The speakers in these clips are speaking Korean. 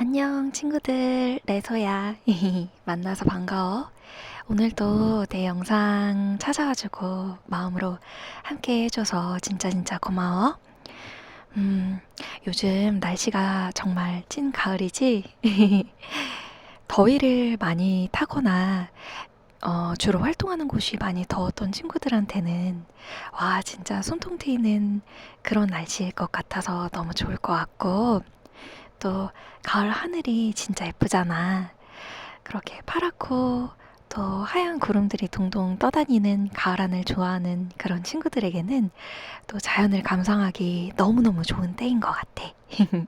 안녕 친구들. 레소야. 만나서 반가워. 오늘도 내 영상 찾아와주고 마음으로 함께 해줘서 진짜 진짜 고마워. 음 요즘 날씨가 정말 찐 가을이지? 더위를 많이 타거나 어, 주로 활동하는 곳이 많이 더웠던 친구들한테는 와 진짜 손통 트이는 그런 날씨일 것 같아서 너무 좋을 것 같고 또 가을 하늘이 진짜 예쁘잖아. 그렇게 파랗고 또 하얀 구름들이 동동 떠다니는 가을 하늘 좋아하는 그런 친구들에게는 또 자연을 감상하기 너무너무 좋은 때인 것 같아.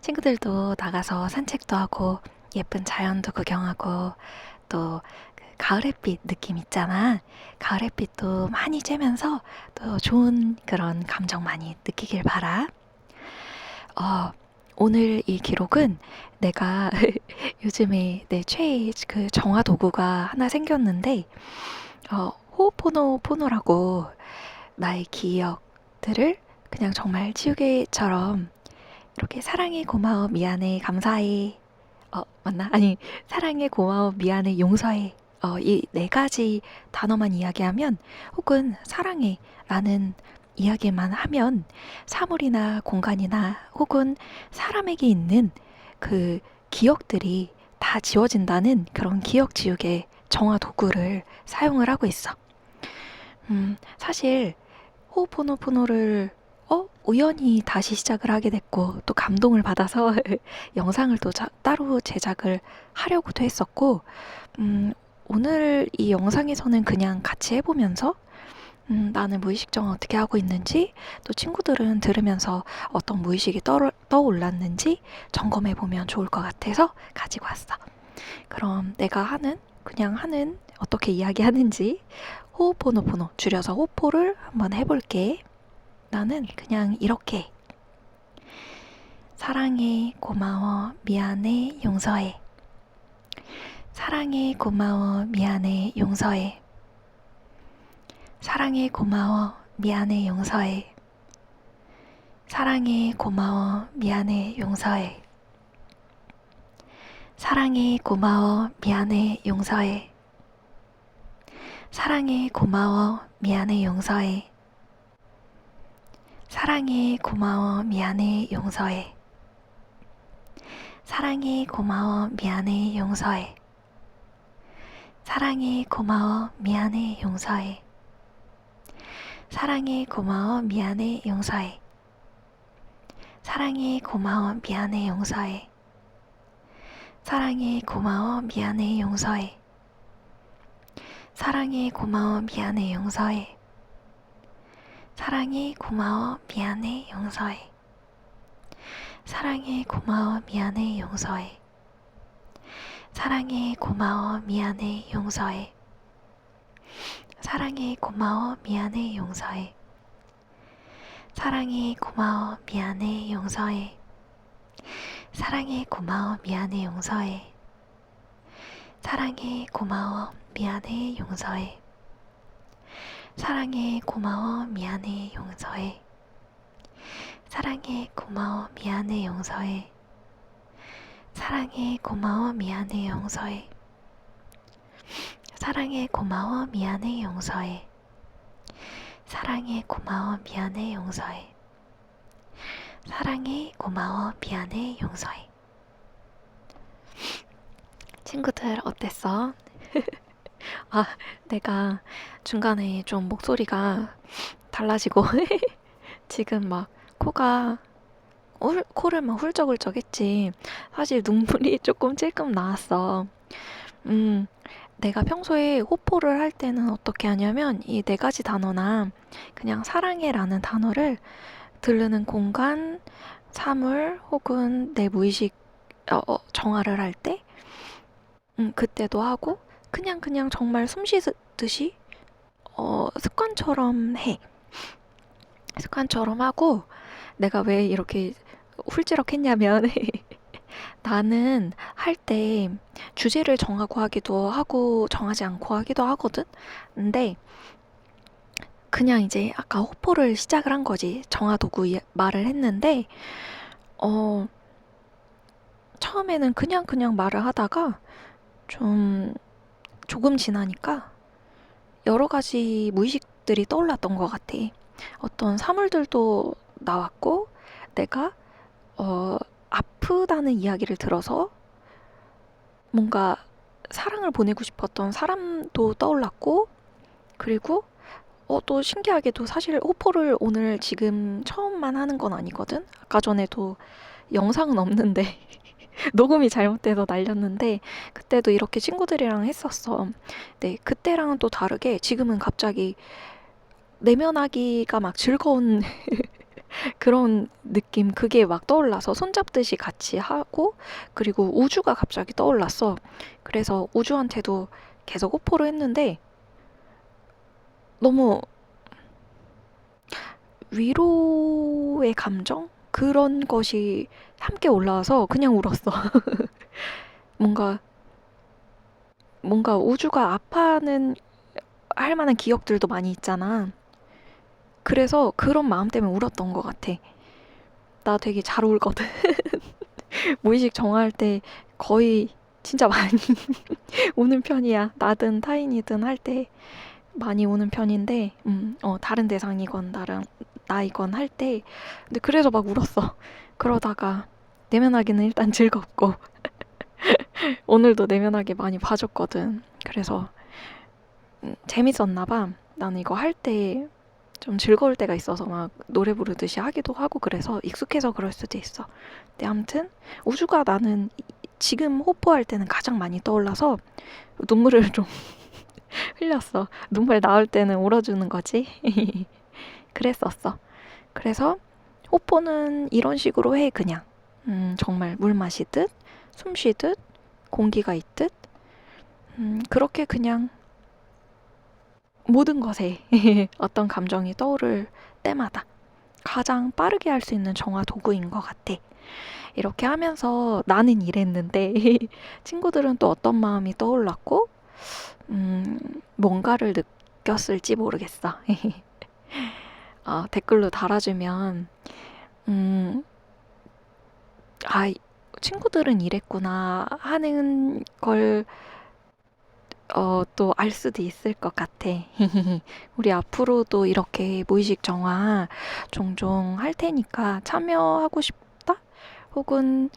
친구들도 나가서 산책도 하고 예쁜 자연도 구경하고 또 그 가을 햇빛 느낌 있잖아. 가을 햇빛도 많이 쬐면서 또 좋은 그런 감정 많이 느끼길 바라. 어, 오늘 이 기록은 내가 요즘에 내 최애 그 정화 도구가 하나 생겼는데, 어, 호호포노포노라고 나의 기억들을 그냥 정말 지우개처럼 이렇게 사랑해, 고마워, 미안해, 감사해. 어, 맞나? 아니, 사랑해, 고마워, 미안해, 용서해. 어, 이 네 가지 단어만 이야기하면 혹은 사랑해 라는 이야기만 하면 사물이나 공간이나 혹은 사람에게 있는 그 기억들이 다 지워진다는 그런 기억 지우개 정화 도구를 사용을 하고 있어. 음, 사실 호호포노포노를 어? 우연히 다시 시작을 하게 됐고 또 감동을 받아서 영상을 또 자- 따로 제작을 하려고도 했었고 음, 오늘 이 영상에서는 그냥 같이 해보면서 음, 나는 무의식 정화 어떻게 하고 있는지, 또 친구들은 들으면서 어떤 무의식이 떠, 떠올랐는지 점검해 보면 좋을 것 같아서 가지고 왔어. 그럼 내가 하는, 그냥 하는, 어떻게 이야기하는지, 호호포노포노, 줄여서 호포를 한번 해볼게. 나는 그냥 이렇게. 사랑해, 고마워, 미안해, 용서해. 사랑해, 고마워, 미안해, 용서해. 사랑해, 고마워, 미안해, 용서해. 사랑해, 고마워, 미안해, 용서해. 사랑해, 고마워, 미안해, 용서해. 사랑해, 고마워, 미안해, 용서해. 사랑해, 고마워, 미안해, 용서해. 사랑해, 고마워, 미안해, 용서해. 사랑해, 고마워, 미안해, 용서해. 사랑해, 고마워, 미안해, 용서해. 사랑해, 고마워, 미안해, 용서해. 사랑해, 고마워, 미안해, 용서해. 사랑해, 고마워, 미안해, 용서해. 사랑해, 고마워, 미안해, 용서해. 사랑해, 고마워, 미안해, 용서해. 사랑해, 고마워, 미안해, 용서해. 사랑해, 고마워, 미안해, 용서해. 사랑해, 고마워, 미안해, 용서해. 사랑해, 고마워, 미안해, 용서해. 사랑해, 고마워, 미안해, 용서해. 사랑해, 고마워, 미안해, 용서해. 사랑해, 고마워, 미안해, 용서해. 사랑해, 고마워, 미안해, 용서해. 사랑해, 고마워, 미안해, 용서해. 사랑해, 고마워, 미안해, 용서해. 사랑해, 고마워, 미안해, 용서해. 친구들 어땠어? 아, 내가 중간에 좀 목소리가 달라지고 지금 막 코가 훌, 코를 막 훌쩍훌쩍 했지. 사실 눈물이 조금 찔끔 나왔어. 음, 내가 평소에 호포를 할 때는 어떻게 하냐면 이 네 가지 단어나 그냥 사랑해라는 단어를 들르는 공간, 사물 혹은 내 무의식 어, 어, 정화를 할 때, 음, 그때도 하고 그냥 그냥 정말 숨 쉬듯이 어, 습관처럼 해. 습관처럼 하고 내가 왜 이렇게 훌쩍 했냐면 나는 할 때 주제를 정하고 하기도 하고 정하지 않고 하기도 하거든. 근데 그냥 이제 아까 호포를 시작을 한 거지. 정화 도구 이- 말을 했는데 어 처음에는 그냥 그냥 말을 하다가 좀 조금 지나니까 여러 가지 무의식들이 떠올랐던 것 같아. 어떤 사물들도 나왔고 내가 어, 아프다는 이야기를 들어서 뭔가 사랑을 보내고 싶었던 사람도 떠올랐고 그리고 어, 또 신기하게도 사실 호포를 오늘 지금 처음만 하는 건 아니거든. 아까 전에도 영상은 없는데 녹음이 잘못돼서 날렸는데 그때도 이렇게 친구들이랑 했었어. 네, 그때랑은 또 다르게 지금은 갑자기 내면하기가 막 즐거운 그런 느낌 그게 막 떠올라서 손잡듯이 같이 하고 그리고 우주가 갑자기 떠올랐어. 그래서 우주한테도 계속 호포를 했는데 너무 위로의 감정? 그런 것이 함께 올라와서 그냥 울었어. 뭔가, 뭔가 우주가 아파하는 할 만한 기억들도 많이 있잖아. 그래서 그런 마음 때문에 울었던 것 같아. 나 되게 잘 울거든. 무의식 정화할 때 거의 진짜 많이 우는 편이야. 나든 타인이든 할 때 많이 우는 편인데, 음, 어, 다른 대상이건 나랑 나이건 할 때, 근데 그래서 막 울었어. 그러다가 내면하기는 일단 즐겁고, 오늘도 내면하게 많이 봐줬거든. 그래서 음, 재밌었나 봐. 나는 이거 할 때 좀 즐거울 때가 있어서 막 노래 부르듯이 하기도 하고 그래서 익숙해서 그럴 수도 있어. 근데 아무튼 우주가 나는 이- 지금 호포할 때는 가장 많이 떠올라서 눈물을 좀 흘렸어. 눈물 나올 때는 울어주는 거지. 그랬었어. 그래서 호포는 이런 식으로 해, 그냥. 음, 정말 물 마시듯, 숨 쉬듯, 공기가 있듯, 음, 그렇게 그냥 모든 것에 어떤 감정이 떠오를 때마다 가장 빠르게 할 수 있는 정화 도구인 것 같아. 이렇게 하면서 나는 이랬는데 친구들은 또 어떤 마음이 떠올랐고, 음, 뭔가를 느꼈을지 모르겠어. 어, 댓글로 달아주면, 음, 아, 친구들은 이랬구나 하는 걸, 어, 또 알 수도 있을 것 같아. 우리 앞으로도 이렇게 무의식 정화 종종 할 테니까 참여하고 싶다? 혹은,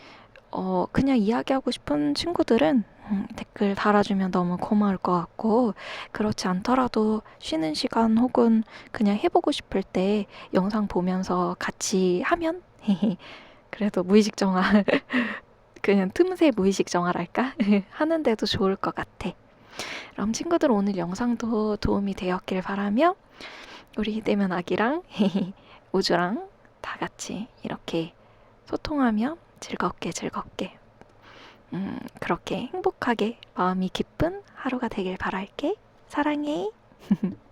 어, 그냥 이야기하고 싶은 친구들은 음, 댓글 달아주면 너무 고마울 것 같고, 그렇지 않더라도 쉬는 시간 혹은 그냥 해보고 싶을 때 영상 보면서 같이 하면 그래도 무의식 정화 그냥 틈새 무의식 정화랄까 하는데도 좋을 것 같아. 그럼 친구들 오늘 영상도 도움이 되었길 바라며 우리 내면 아기랑 우주랑 다 같이 이렇게 소통하며 즐겁게 즐겁게 음, 그렇게 행복하게 마음이 기쁜 하루가 되길 바랄게. 사랑해.